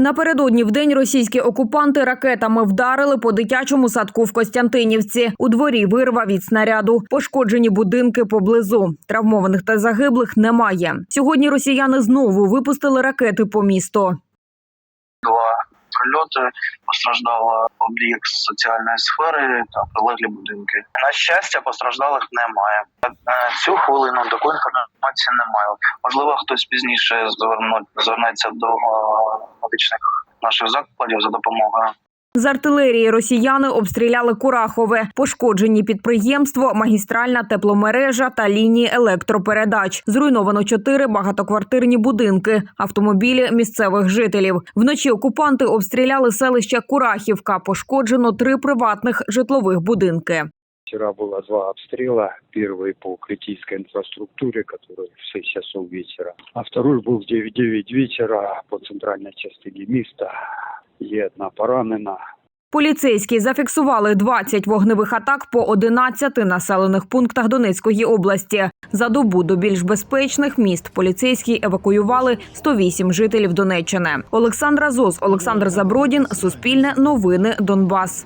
Напередодні в день російські окупанти ракетами вдарили по дитячому садку в Костянтинівці. У дворі вирва від снаряду. Пошкоджені будинки поблизу. Травмованих та загиблих немає. Сьогодні росіяни знову випустили ракети по місту. два прильоти. Постраждав об'єкт соціальної сфери та прилеглі будинки. На щастя, постраждалих немає. На цю хвилину такої інформації немає. Можливо, хтось пізніше звернеться до е, медичних наших закладів за допомогою. З артилерії росіяни обстріляли Курахове, пошкоджені підприємство, магістральна тепломережа та лінії електропередач. Зруйновано чотири багатоквартирні будинки, автомобілі місцевих жителів. Вночі окупанти обстріляли селище Курахівка. Пошкоджено три приватних житлових будинки. Вчера было два обстрела. Первый по критической инфраструктуре, который в 6 часов вечера. А второй был в 9-9 вечера по центральной частине места. Є одна поранена. Поліцейські зафіксували 20 вогневих атак по 11 населених пунктах Донецької області. За добу до більш безпечних міст поліцейські евакуювали 108 жителів Донеччини. Олександра Зос, Олександр Забродін, Суспільне новини, Донбас.